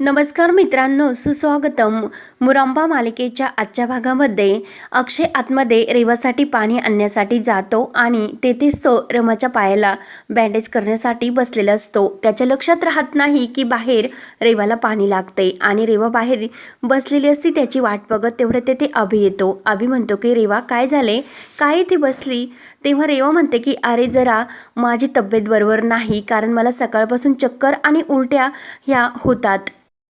नमस्कार मित्रांनो सुस्वागतम. मुरांबा मालिकेच्या आजच्या भागामध्ये अक्षय आतमध्ये रेवासाठी पाणी आणण्यासाठी जातो आणि तेथेच तो रमाच्या पायाला बँडेज करण्यासाठी बसलेला असतो. त्याच्या लक्षात राहत नाही की बाहेर रेवाला पाणी लागते आणि रेवा बाहेर बसलेली असती त्याची वाट बघत तेवढं तेथे अभि येतो. अभि म्हणतो की रेवा काय झाले? काय इथे बसली? तेव्हा रेवा म्हणते की अरे जरा माझी तब्येत बरोबर नाही कारण मला सकाळपासून चक्कर आणि उलट्या ह्या होतात.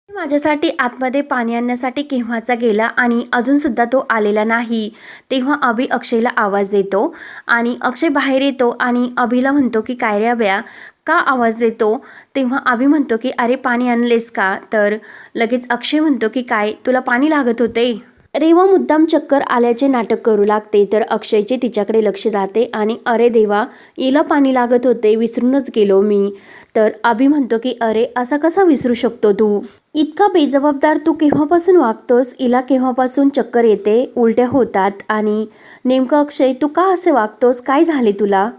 माझ्यासाठी आतमध्ये पाणी आणण्यासाठी केव्हाचा गेला आणि अजूनसुद्धा तो आलेला नाही तेव्हा अभि अक्षयला आवाज देतो. आणि अक्षय बाहेर येतो आणि अभिला म्हणतो की काय रे अभ्या का आवाज देतो? तेव्हा अभि म्हणतो की अरे पाणी आणलेस का? तर लगेच अक्षय म्हणतो की काय तुला पाणी लागत होते? रेवा मुद्दाम चक्कर आल्याचे नाटक करू लागते तर अक्षयचे तिच्याकडे लक्ष जाते आणि अरे देवा हिला पाणी लागत होते विसरूनच गेलो मी. तर अभि म्हणतो की अरे असा कसा विसरू शकतो तू? इतका बेजबाबदार तू केव्हापासून वागतोस इला केव्हापासून चक्कर येते उलट्या होतात आणि नेमकं अक्षय तू का असे वागतोस? काय झाले तुला?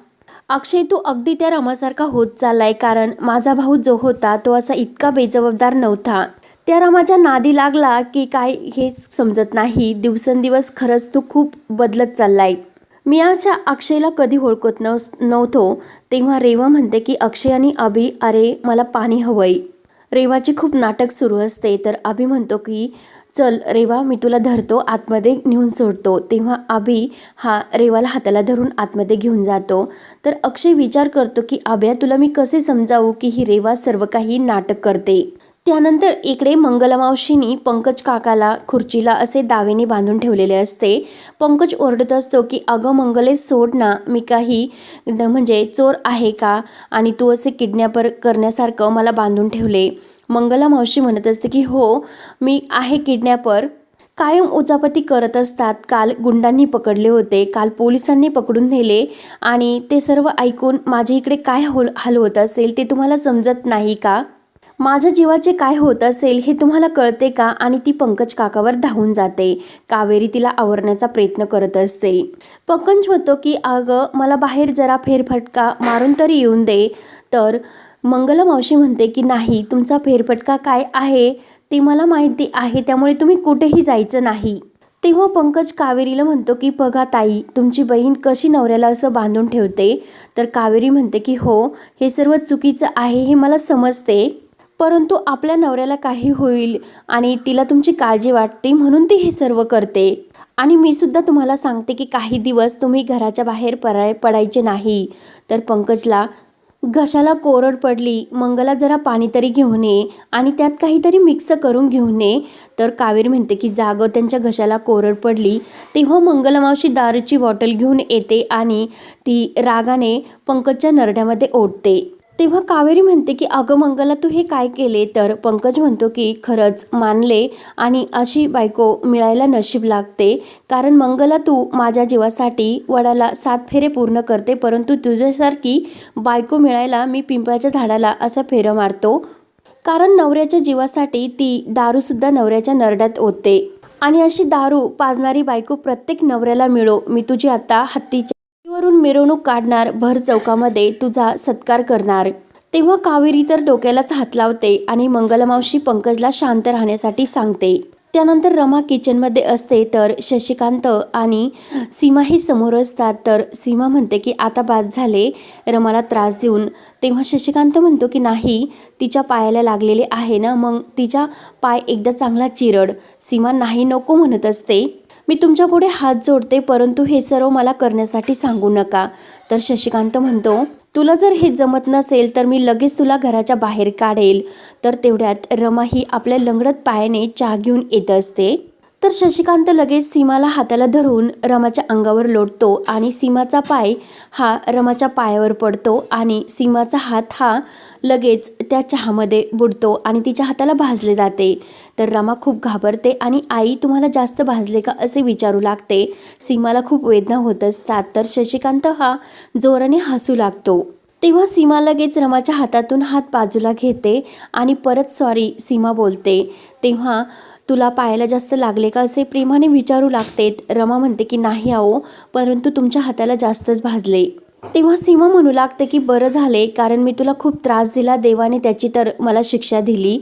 अक्षय तू अगदी त्या रमासारखा होत चाललाय कारण माझा भाऊ जो होता तो असा इतका बेजबाबदार नव्हता. त्या रमाच्या नादी लागला की काय हे समजत नाही. दिवसेंदिवस खरंच तू खूप बदलत चाललाय. मी अशा अक्षयला कधी ओळखत नव नव्हतो. तेव्हा रेवा म्हणते की अक्षय आणि अभि अरे मला पाणी हवंय. रेवाची खूप नाटक सुरू असते तर अभि म्हणतो की चल रेवा मी तुला धरतो आतमध्ये नेऊन सोडतो. तेव्हा अभि हा रेवाला हाताला धरून आतमध्ये घेऊन जातो. तर अक्षय विचार करतो की अभ्या तुला मी कसे समजावू की ही रेवा सर्व काही नाटक करते? त्यानंतर इकडे मंगलमावशीनी पंकज काकाला खुर्चीला असे दावेने बांधून ठेवलेले असते. पंकज ओरडत असतो की अगं मंगले सोड ना. मी काही म्हणजे चोर आहे का? आणि तू असे किडनॅपर करण्यासारखं मला बांधून ठेवले. मंगला मावशी म्हणत असते की हो मी आहे किडनॅपर. कायम उचापती करत असतात. काल गुंडांनी पकडले होते. काल पोलिसांनी पकडून नेले. आणि ते सर्व ऐकून माझ्या इकडे काय होल हाल होत असेल ते तुम्हाला समजत नाही का? माझ्या जीवाचे काय होत असेल हे तुम्हाला कळते का? आणि ती पंकज काकावर धावून जाते. कावेरी तिला आवरण्याचा प्रयत्न करत असते. पंकज म्हणतो की अगं मला बाहेर जरा फेरफटका मारून तरी येऊन दे. तर मंगला मावशी म्हणते की नाही तुमचा फेरफटका काय आहे? ते मला माहिती आहे त्यामुळे तुम्ही कुठेही जायचं नाही. तेव्हा पंकज कावेरीला म्हणतो की बघा ताई तुमची बहीण कशी नवऱ्याला असं बांधून ठेवते? तर कावेरी म्हणते की हो हे सर्व चुकीचं आहे हे मला समजते. परंतु आपल्या नवऱ्याला काही होईल आणि तिला तुमची काळजी वाटते म्हणून ती हे सर्व करते. आणि मी सुद्धा तुम्हाला सांगते की काही दिवस तुम्ही घराच्या बाहेर पराय पडायचे नाही. तर पंकजला घशाला कोरड पडली मंगला जरा पाणी तरी घेऊन ये आणि त्यात काहीतरी मिक्स करून घेऊन ये तर कावेरी म्हणते की जागं त्यांच्या घशाला कोरड पडली. तेव्हा मंगलमावशी दारूची बॉटल घेऊन येते आणि ती रागाने पंकजच्या नरड्यामध्ये ओढते. तेव्हा कावेरी म्हणते की अगं मंगला तू हे काय केले? तर पंकज म्हणतो की खरंच मानले आणि अशी बायको मिळायला नशीब लागते. कारण मंगला तू माझ्या जीवासाठी वडाला सात फेरे पूर्ण करते परंतु तुझ्यासारखी बायको मिळायला मी पिंपळाच्या झाडाला असा फेरं मारतो. कारण नवऱ्याच्या जीवासाठी ती दारूसुद्धा नवऱ्याच्या नरड्यात ओतते. आणि अशी दारू पाजणारी बायको प्रत्येक नवऱ्याला मिळो. मी तुझी आता हत्तीच्या वरून मिरवणूक काढणार भर चौकामध्ये तुझा सत्कार करणार. तेव्हा कावेरी तर डोक्यालाच हात लावते आणि मंगलमावशी पंकजला शांत राहण्यासाठी सांगते. त्यानंतर रमा किचनमध्ये असते तर शशिकांत आणि सीमाही समोर असतात तर सीमा म्हणते की आता बाद झाले रमाला त्रास देऊन. तेव्हा शशिकांत म्हणतो की नाही तिच्या पायाला लागलेले आहे ना मग तिच्या पाय एकदा चांगला चिरड. सीमा नाही नको म्हणत असते. मी तुमच्यापुढे हात जोडते परंतु हे सर्व मला करण्यासाठी सांगू नका. तर शशिकांत म्हणतो तुला जर हे जमत नसेल तर मी लगेच तुला घराच्या बाहेर काढेल. तर तेवढ्यात रमा ही आपल्या लंगडत पायाने चहा घेऊन येत असते. तर शशिकांत लगेच सीमाला हाताला धरून रमाच्या अंगावर लोटतो आणि सीमाचा पाय हा रमाच्या पायावर पडतो आणि सीमाचा हात हा लगेच त्या चहामध्ये बुडतो आणि तिच्या हाताला भाजले जाते. तर रमा खूप घाबरते आणि आई तुम्हाला जास्त भाजले का असे विचारू लागते. सीमाला खूप वेदना होत असतात. तर शशिकांत हा जोराने हसू लागतो. तेव्हा सीमा लगेच रमाच्या हातातून हात बाजूला घेते आणि परत सॉरी सीमा बोलते. तेव्हा तुला पायाला जास्त लागले का असे प्रेमाने विचारू लागते रमा म्हणते की नाही आहो परंतु तुमच्या हाताला जास्तच भाजले. तेव्हा सीमा म्हणू लागते की बरं झाले कारण मी तुला खूप त्रास दिला देवाने त्याची तर मला शिक्षा दिली.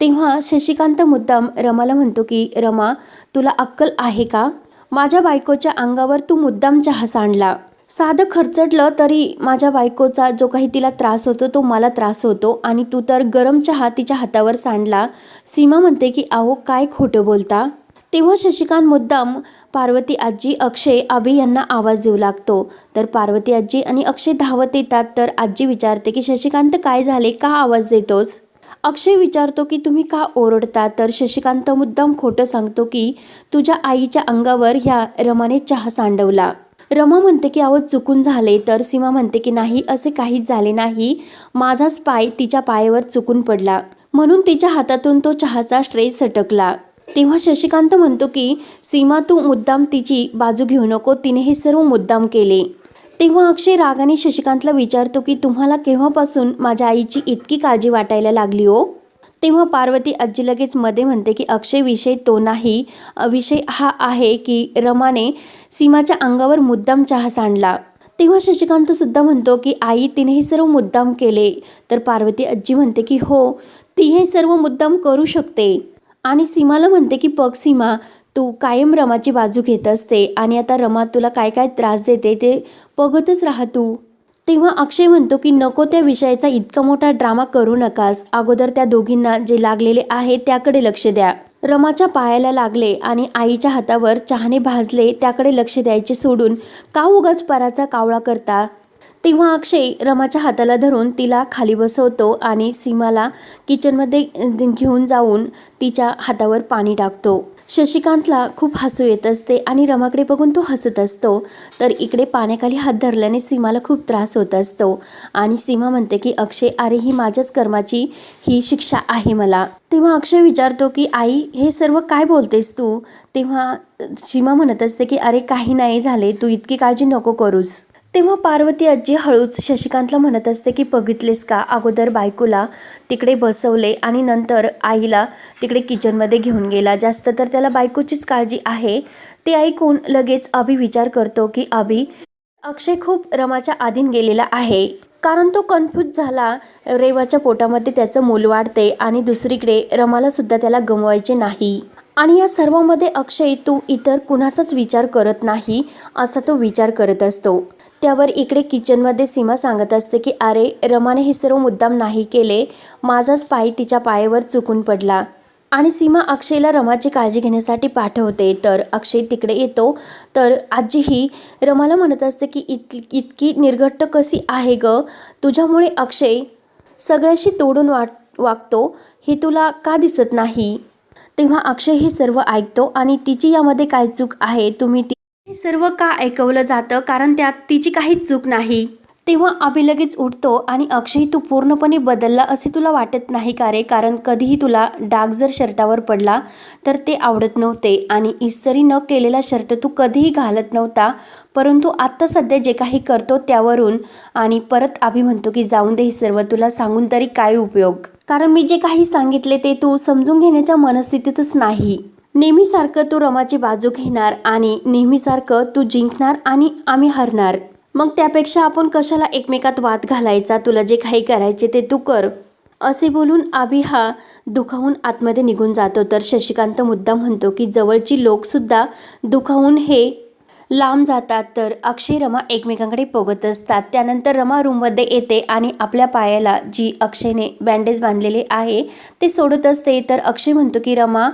तेव्हा शशिकांत मुद्दाम रमाला म्हणतो की रमा तुला अक्कल आहे का? माझ्या बायकोच्या अंगावर तू मुद्दाम चहा सांडला साधं खर्चटलं तरी माझ्या बायकोचा जो काही तिला त्रास होतो तो मला त्रास होतो. आणि तू तर गरम चहा तिच्या हातावर सांडला. सीमा म्हणते की अहो काय खोटं बोलता? तेव्हा शशिकांत मुद्दाम पार्वती आजी अक्षय अभि यांना आवाज देऊ लागतो. तर पार्वती आजी आणि अक्षय धावत येतात. तर आजी विचारते की शशिकांत काय झाले? का आवाज देतोस? अक्षय विचारतो की तुम्ही का ओरडता? तर शशिकांत मुद्दाम खोटं सांगतो की तुझ्या आईच्या अंगावर ह्या रमाने चहा सांडवला. रमा म्हणते की अहो चुकून झाले तर सीमा म्हणते की नाही असे काहीच झाले नाही. माझाच पाय तिच्या पायावर चुकून पडला. म्हणून तिच्या हातातून तो चहाचा श्रेय सटकला. तेव्हा शशिकांत म्हणतो की सीमा तू मुद्दाम तिची बाजू घेऊ नको. तिने हे सर्व मुद्दाम केले. तेव्हा अक्षय रागाने शशिकांतला विचारतो की तुम्हाला केव्हापासून माझ्या आईची इतकी काळजी वाटायला लागली हो? तेव्हा पार्वती आजी लगेच मध्ये म्हणते की अक्षय विषय तो नाही. विषय हा आहे की रमाने सीमाच्या अंगावर मुद्दाम चहा सांडला. तेव्हा शशिकांत सुद्धा म्हणतो की आई तिने हे सर्व मुद्दाम केले. तर पार्वती आजी म्हणते की हो ती हे सर्व मुद्दाम करू शकते. आणि सीमाला म्हणते की पग सीमा तू कायम रमाची बाजू घेत असते आणि आता रमा तुला काय काय त्रास देते ते बघतच राहा तू. तेव्हा अक्षय म्हणतो की नको त्या विषयाचा इतका मोठा ड्रामा करू नकास. अगोदर त्या दोघींना जे लागलेले आहे त्याकडे लक्ष द्या. रमाच्या पायाला लागले आणि आईच्या हातावर चहाने भाजले त्याकडे लक्ष द्यायचे सोडून का उगाच पराचा कावळा करता? तेव्हा अक्षय रमाच्या हाताला धरून तिला खाली बसवतो आणि सीमाला किचनमध्ये घेऊन जाऊन तिच्या हातावर पाणी टाकतो. शशिकांतला खूप हसू येत असते आणि रमाकडे बघून तो हसत असतो. तर इकडे पाण्याखाली हात धरल्याने सीमाला खूप त्रास होत असतो आणि सीमा म्हणते की अक्षय अरे ही माझ्याच कर्माची ही शिक्षा आहे मला. तेव्हा अक्षय विचारतो की आई हे सर्व काय बोलतेस तू? तेव्हा सीमा म्हणत असते की अरे काही नाही झाले. तू इतकी काळजी नको करूस. तेव्हा पार्वती आजी हळूच शशिकांतला म्हणत असते की बघितलेस का? अगोदर बायकोला तिकडे बसवले आणि नंतर आईला तिकडे किचनमध्ये घेऊन गेला. जास्त तर त्याला बायकोचीच काळजी आहे. ते ऐकून लगेच अभि विचार करतो की अभि अक्षय खूप रमाच्या आधीन गेलेला आहे. कारण तो कन्फ्यूज झाला. रेवाच्या पोटामध्ये त्याचं मूल वाढते आणि दुसरीकडे रमाला सुद्धा त्याला गमवायचे नाही. आणि या सर्वामध्ये अक्षय तू इतर कुणाचाच विचार करत नाही असा तो विचार करत असतो. त्यावर इकडे किचनमध्ये सीमा सांगत असते की अरे रमाने हे सर्व मुद्दाम नाही केले. माझाच पाय तिच्या पायावर चुकून पडला. आणि सीमा अक्षयला रमाची काळजी घेण्यासाठी पाठवते. तर अक्षय तिकडे येतो. तर आजी ही रमाला म्हणत असते की इत इतकी निर्घट्ट कशी आहे ग? तुझ्यामुळे अक्षय सगळ्याशी तोडून वाट वागतो. हे तुला का दिसत नाही? तेव्हा अक्षय हे सर्व ऐकतो आणि तिची यामध्ये काय चूक आहे तुम्ही ती हे सर्व का ऐकवलं जातं? कारण त्यात तिची काहीच चूक नाही. तेव्हा अभि लगेच उठतो आणि अक्षय तू पूर्णपणे बदलला असे तुला वाटत नाही का रे? कारण कधीही तुला डाग जर शर्टावर पडला तर ते आवडत नव्हते आणि इस्तरी न केलेला शर्ट तू कधीही घालत नव्हता. परंतु आत्ता सध्या जे काही करतो त्यावरून आणि परत अभि म्हणतो की जाऊन दे हे सर्व तुला सांगून तरी काय उपयोग? कारण मी जे काही सांगितले ते तू समजून घेण्याच्या मनस्थितीतच नाही. नेहमीसारखं तू रमाची बाजू घेणार आणि नेहमीसारखं तू जिंकणार आणि आम्ही हरणार. मग त्यापेक्षा आपण कशाला एकमेकात वाद घालायचा? तुला जे काही करायचे ते तू कर. असे बोलून आबी हा दुखावून आतमध्ये निघून जातो. तर शशिकांत मुद्दा म्हणतो की जवळची लोकसुद्धा दुखावून हे लांब जातात. तर अक्षय रमा एकमेकांकडे पोगत असतात. त्यानंतर रमा रूममध्ये येते आणि आपल्या पायाला जी अक्षयने बँडेज बांधलेले आहे ते सोडत असते. तर अक्षय म्हणतो की रमा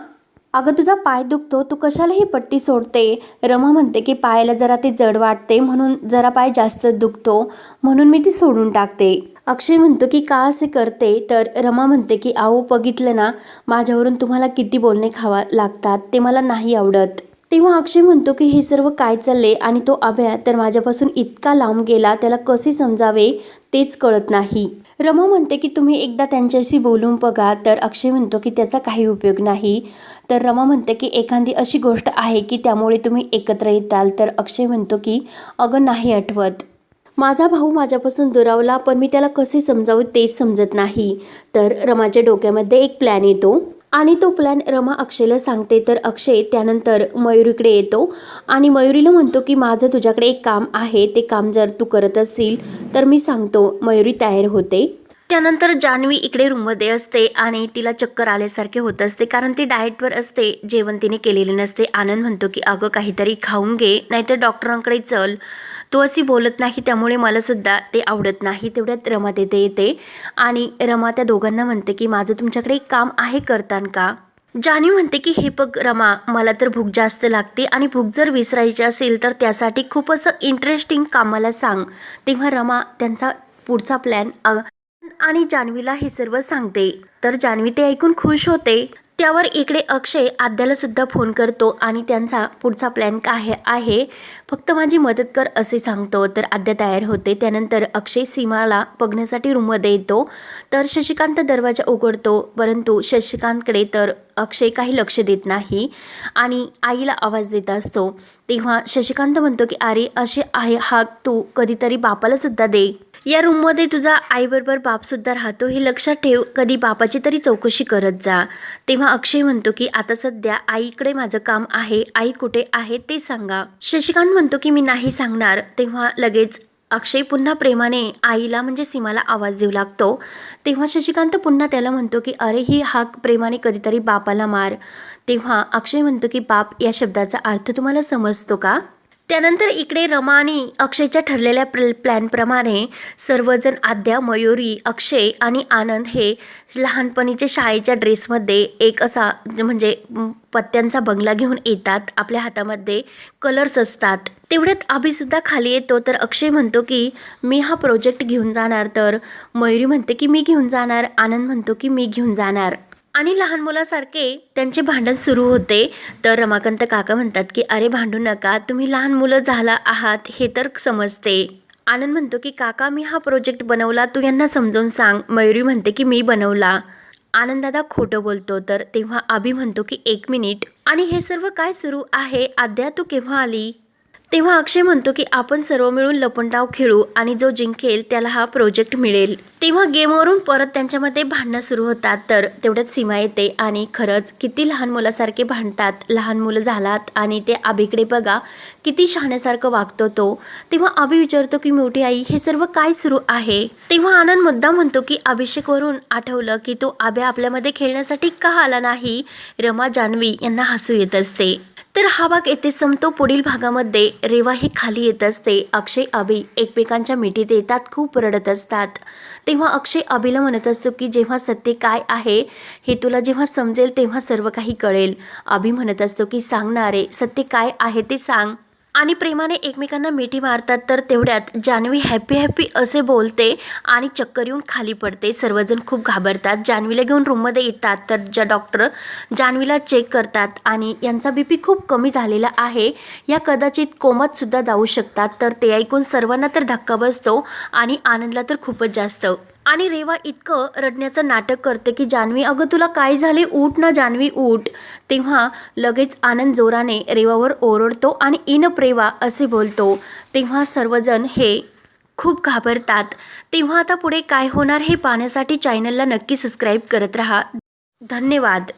अगं तुझा पाय दुखतो तू कशाला ही पट्टी सोडते. रमा म्हणते की पायाला जरा ते जड वाटते म्हणून जरा पाय जास्त दुखतो म्हणून मी ती सोडून टाकते. अक्षय म्हणतो की का असे करते? तर रमा म्हणते की आहो बघितलं ना माझ्यावरून तुम्हाला किती बोलणे खावा लागतात ते मला नाही आवडत. तेव्हा अक्षय म्हणतो की हे सर्व काय चालले आणि तो अभ्या तर माझ्यापासून इतका लांब गेला त्याला कसे समजावे तेच कळत नाही. रमा म्हणते की तुम्ही एकदा त्यांच्याशी बोलून बघा. तर अक्षय म्हणतो की त्याचा काही उपयोग नाही. तर रमा म्हणते की एखादी अशी गोष्ट आहे की त्यामुळे तुम्ही एकत्र येताल. तर अक्षय म्हणतो की अगं नाही आठवत. माझा भाऊ माझ्यापासून दुरावला पण मी त्याला कसे समजावं तेच समजत नाही. तर रमाच्या डोक्यामध्ये एक प्लॅन येतो. आणि तो प्लॅन रमा अक्षयला सांगते तर अक्षय त्यानंतर मयुरीकडे येतो. आणि मयुरीला म्हणतो की माझं तुझ्याकडे एक काम आहे ते काम जर तू करत असशील तर मी सांगतो मयुरी तयार होते. त्यानंतर जान्हवी इकडे रूममध्ये असते आणि तिला चक्कर आल्यासारखे होत असते कारण ती डाएटवर असते जेवण तिने केलेले नसते. आनंद म्हणतो की अगं काहीतरी खाऊन घे नाहीतर डॉक्टरांकडे चल. तो अशी बोलत नाही त्यामुळे मला सुद्धा ते आवडत नाही. तेवढ्यात रमा तेथे येते आणि रमा त्या दोघांना म्हणते की माझं तुमच्याकडे एक काम आहे करतान का? जानी म्हणते की हे बघ रमा मला तर भूक जास्त लागते आणि भूक जर विसरायची असेल तर त्यासाठी खूप असं इंटरेस्टिंग कामाला सांग. तेव्हा रमा त्यांचा पुढचा प्लॅन आणि जान्हवीला हे सर्व सांगते. तर जान्हवी ते ऐकून खुश होते. त्यावर इकडे अक्षय आद्याला सुद्धा फोन करतो आणि त्यांचा पुढचा प्लॅन काय आहे फक्त माझी मदत कर असे सांगतो. तर आद्या तयार होते. त्यानंतर अक्षय सीमाला बघण्यासाठी रूममध्ये येतो. तर शशिकांत दरवाजा उघडतो. परंतु शशिकांतकडे तर अक्षय काही लक्ष देत नाही आणि आईला आवाज देत असतो. तेव्हा शशिकांत म्हणतो की अरे असे आहे. हा तू कधीतरी बापाला सुद्धा दे. या रूममध्ये तुझा आईबरोबर बापसुद्धा राहतो हे लक्षात ठेव. कधी बापाची तरी चौकशी करत जा. तेव्हा अक्षय म्हणतो की आता सध्या आईकडे माझं काम आहे. आई कुठे आहे ते सांगा. शशिकांत म्हणतो की मी नाही सांगणार. तेव्हा लगेच अक्षय पुन्हा प्रेमाने आईला म्हणजे सीमाला आवाज देऊ लागतो. तेव्हा शशिकांत पुन्हा त्याला म्हणतो की अरे ही हाक प्रेमाने कधीतरी बापाला मार. तेव्हा अक्षय म्हणतो की बाप या शब्दाचा अर्थ तुम्हाला समजतो का? त्यानंतर इकडे रमानी अक्षयच्या ठरलेल्या प्ल प्लॅनप्रमाणे सर्वजण आद्या मयुरी अक्षय आणि आनंद हे लहानपणीच्या शाळेच्या ड्रेसमध्ये एक असा म्हणजे पत्त्यांचा बंगला घेऊन येतात. आपल्या हातामध्ये कलर्स असतात. तेवढ्यात अभिसुद्धा खाली येतो. तर अक्षय म्हणतो की मी हा प्रोजेक्ट घेऊन जाणार. तर मयुरी म्हणते की मी घेऊन जाणार. आनंद म्हणतो की मी घेऊन जाणार. आणि लहान मुलासारखे त्यांचे भांडण सुरू होते. तर रमाकांत काका म्हणतात की अरे भांडू नका तुम्ही लहान मुलं झाला आहात हे तर समजते. आनंद म्हणतो की काका मी हा प्रोजेक्ट बनवला तू यांना समजावून सांग. मयुरी म्हणते की मी बनवला. आनंददादा खोटं बोलतो तर तेव्हा अभि म्हणतो की एक मिनिट. आणि हे सर्व काय सुरू आहे? आद्या तू केव्हा आली? तेव्हा अक्षय म्हणतो की आपण सर्व मिळून लपंडाव खेळू आणि जो जिंकेल त्याला हा प्रोजेक्ट मिळेल. तेव्हा गेमवरून परत त्यांच्यामध्ये भांडणं सुरू होतात. तर तेवढ्यात सीमा येते आणि खरंच किती लहान मुलासारखे भांडतात. लहान मुलं झालात आणि ते आबीकडे बघा किती शहाण्यासारखं वागतो तो. तेव्हा आबी विचारतो की मोठी आई हे सर्व काय सुरू आहे? तेव्हा आनंद मुद्दा म्हणतो की अभिषेकवरून आठवलं की तो आब्या आपल्यामध्ये खेळण्यासाठी का आला नाही? रमा जान्हवी यांना हसू येत असते. तर हा भाग येथे संपतो. पुढील भागामध्ये रेवा ही खाली येत असते. अक्षय अभि एकमेकांच्या मिठीत येतात खूप रडत असतात. तेव्हा अक्षय अभिला म्हणत असतो की जेव्हा सत्य काय आहे हे तुला जेव्हा समजेल तेव्हा सर्व काही कळेल. अभि म्हणत असतो की सांगणारे सत्य काय आहे ते सांग. आणि प्रेमाने एकमेकांना मिठी मारतात तर तेवढ्यात जान्हवी हॅपी हॅपी असे बोलते आणि चक्कर येऊन खाली पडते. सर्वजण खूप घाबरतात. जान्हवीला घेऊन रूममध्ये येतात तर ज्या डॉक्टर जान्हवीला चेक करतात आणि यांचा बी पी खूप कमी झालेला आहे. या कदाचित कोमतसुद्धा जाऊ शकतात तर ते ऐकून सर्वांना तर धक्का बसतो आणि आनंदला तर खूपच जास्त. आणि रेवा इतकं रडण्याचं नाटक करते की जान्हवी अगं तुला काय झाले? उठ ना जान्हवी उठ. तेव्हा लगेच आनंद जोराने रेवावर ओरडतो आणि इन प्रेवा असे बोलतो. तेव्हा सर्वजण हे खूप घाबरतात. तेव्हा आता पुढे काय होणार हे पाहण्यासाठी चॅनलला नक्की सबस्क्राईब करत राहा. धन्यवाद.